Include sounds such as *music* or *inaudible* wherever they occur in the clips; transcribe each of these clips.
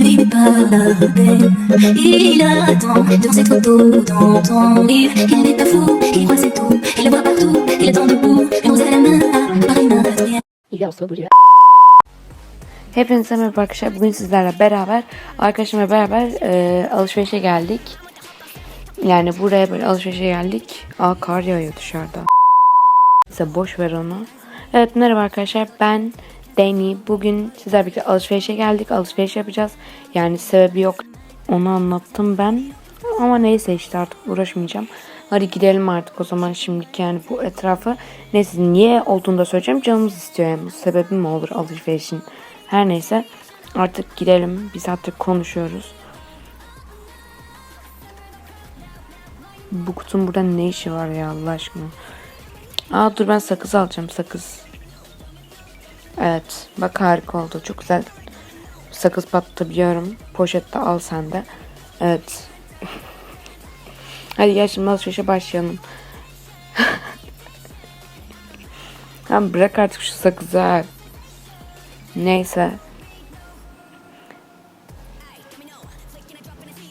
vit la peine. Il n'a Hepinize merhaba arkadaşlar. Bugün sizlerle beraber arkadaşımla beraber e, alışverişe geldik. Yani buraya böyle alışverişe geldik. Aa kar yağıyor dışarıda. Neyse boş ver onu. Evet merhaba arkadaşlar. Ben Deni. Bugün sizlerle birlikte alışverişe geldik. Alışveriş yapacağız. Yani sebebi yok. Onu anlattım ben. Ama neyse işte artık uğraşmayacağım. Hadi gidelim artık o zaman şimdilik yani bu etrafı. Neyse niye olduğunu da söyleyeceğim. Canımız istiyor yani. Sebebi mi olur alışverişin? Her neyse artık gidelim. Biz artık konuşuyoruz. Bu kutunun burada ne işi var ya Allah aşkına. Aa dur ben sakız alacağım sakız. Evet bak harika oldu çok güzel. Sakız patlatabiliyorum. Poşette al sen de. Evet. *laughs* Hadi gel şimdi alışverişe başlayalım. *laughs* Tamam bırak artık şu sakızı. Neyse.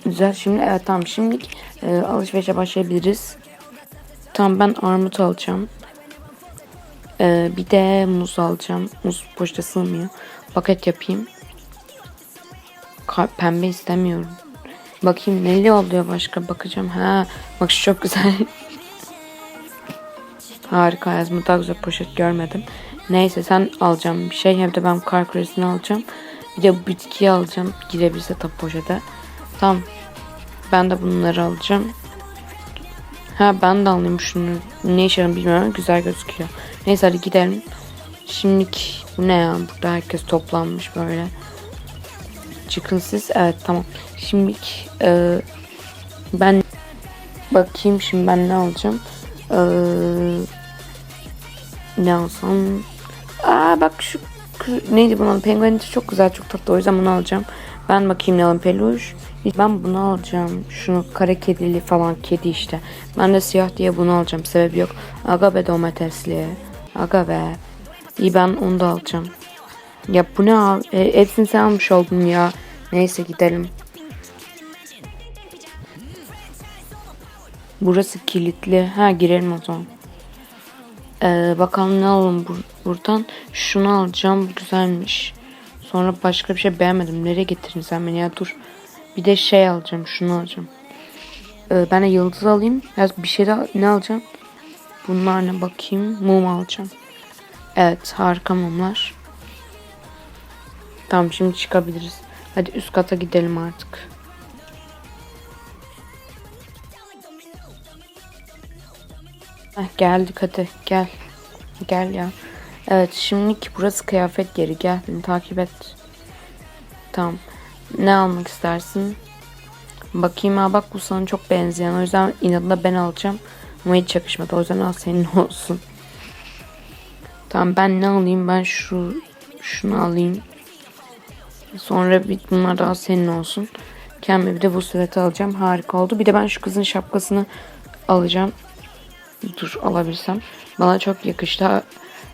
Güzel şimdi evet tamam şimdi e, alışverişe başlayabiliriz. Tamam ben armut alacağım. E, bir de muz alacağım. Muz poşete sığmıyor. Paket yapayım. Ka- pembe istemiyorum. Bakayım neli oluyor başka bakacağım. Ha bak şu çok güzel. *laughs* Harika yazma daha güzel poşet görmedim. Neyse sen alacağım bir şey hem de ben kar küresini alacağım. Bir de bitkiyi alacağım girebilirse tabi poşete. Tamam. Ben de bunları alacağım. Ha ben de alayım şunu. Ne işe bilmiyorum güzel gözüküyor. Neyse hadi gidelim. Şimdilik bu ne ya? Burada herkes toplanmış böyle. Çıkın siz. Evet tamam. Şimdilik e, ben bakayım şimdi ben ne alacağım. Eee ne alsam? Aa bak şu neydi bunun penguen çok güzel çok tatlı o yüzden bunu alacağım. Ben bakayım ne alayım peluş. Ben bunu alacağım. Şunu kara kedili falan kedi işte. Ben de siyah diye bunu alacağım. Sebebi yok. Aga be domatesli. Aga be. İyi ben onu da alacağım. Ya bu ne al? E, hepsini sen almış oldun ya. Neyse gidelim. Burası kilitli. Ha girelim o zaman. Ee, bakalım ne alalım bur- buradan. Şunu alacağım. Güzelmiş. Sonra başka bir şey beğenmedim. Nereye getirdin sen beni ya? Dur. Bir de şey alacağım. Şunu alacağım. Ee, ben de yıldız alayım. Ya bir şey daha ne alacağım? Bunlar ne bakayım. Mum alacağım. Evet harika mumlar. Tamam şimdi çıkabiliriz. Hadi üst kata gidelim artık. Heh, geldik hadi gel. Gel ya. Evet şimdilik burası kıyafet yeri. Gel beni takip et. Tamam. Ne almak istersin? Bakayım ha bak bu sana çok benzeyen. O yüzden inadına ben alacağım. Ama hiç yakışmadı. O yüzden al senin *laughs* olsun. Tamam ben ne alayım? Ben şu şunu alayım. Sonra bir bunlar daha senin olsun. Kendime bir de bu süreti alacağım. Harika oldu. Bir de ben şu kızın şapkasını alacağım. Dur alabilsem. Bana çok yakıştı.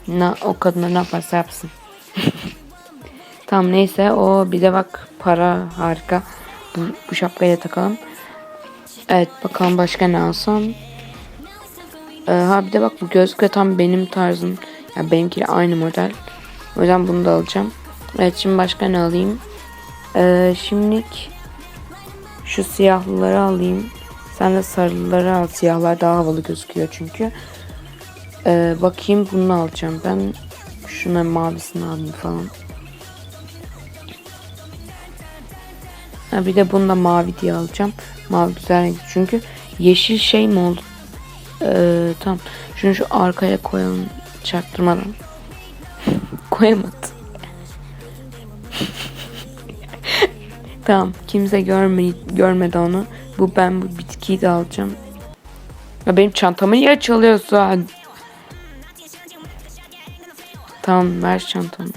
Ne, o kadına ne yaparsa yapsın. *laughs* tamam neyse o bir de bak para harika. Bu, bu şapkayı da takalım. Evet bakalım başka ne alsam. Ee, ha bir de bak bu gözlük tam benim tarzım. Yani benimkiyle aynı model. O yüzden bunu da alacağım. Evet şimdi başka ne alayım? Ee, şimdilik şu siyahlıları alayım. Sen de sarıları al. Siyahlar daha havalı gözüküyor çünkü. Ee, bakayım bunu alacağım. Ben şuna mavisini alayım falan. Ha, bir de bunu da mavi diye alacağım. Mavi güzel renk çünkü. Yeşil şey mi oldu? Ee, tamam. Şunu şu arkaya koyalım. Çaktırmadan. *laughs* Koyamadım. *laughs* tamam. Kimse görme, görmedi onu. Bu ben bu bitkiyi de alacağım. Ya benim çantamı niye çalıyorsun? Tamam ver çantamı.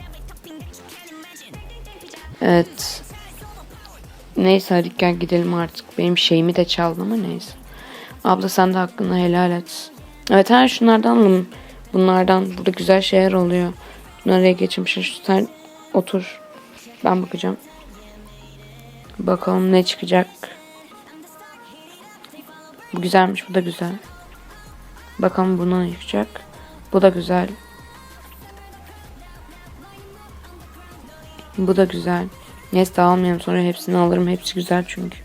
Evet. Neyse hadi gel gidelim artık. Benim şeyimi de çaldı ama neyse. Abla sen de hakkını helal et. Evet her şunlardan alalım. Bunlardan burada güzel şeyler oluyor. Nereye geçmişsin? Sen otur. Ben bakacağım. Bakalım ne çıkacak. Bu güzelmiş. Bu da güzel. Bakalım buna ne çıkacak. Bu da güzel. Bu da güzel. Neyse almayayım sonra hepsini alırım. Hepsi güzel çünkü.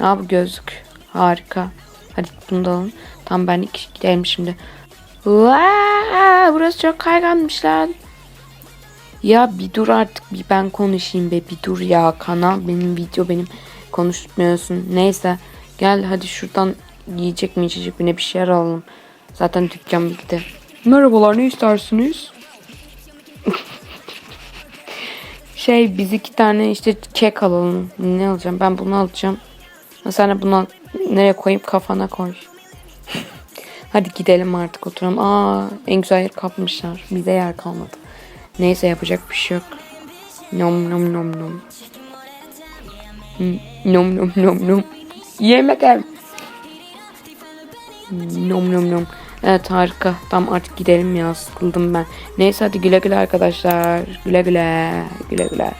Aa bu gözlük. Harika. Hadi bunu da alın. Tam ben iki gidelim şimdi. Vaa, burası çok kayganmış lan. Ya bir dur artık bir ben konuşayım be bir dur ya kanal benim video benim konuşmuyorsun. Neyse gel hadi şuradan yiyecek mi içecek mi ne bir şeyler alalım. Zaten dükkan bitti. Merhabalar ne istersiniz? şey biz iki tane işte kek alalım. Ne alacağım ben bunu alacağım. Sen de bunu al. Nereye koyayım kafana koy. *laughs* Hadi gidelim artık oturalım. Aa en güzel yer kapmışlar. Bize yer kalmadı. Neyse yapacak bir şey yok. Nom nom nom nom. Hmm, Nom nom nom nom. Yemek ev. Nom nom nom. Evet harika. Tamam artık gidelim ya sıkıldım ben. Neyse hadi güle güle arkadaşlar. Güle güle. Güle güle.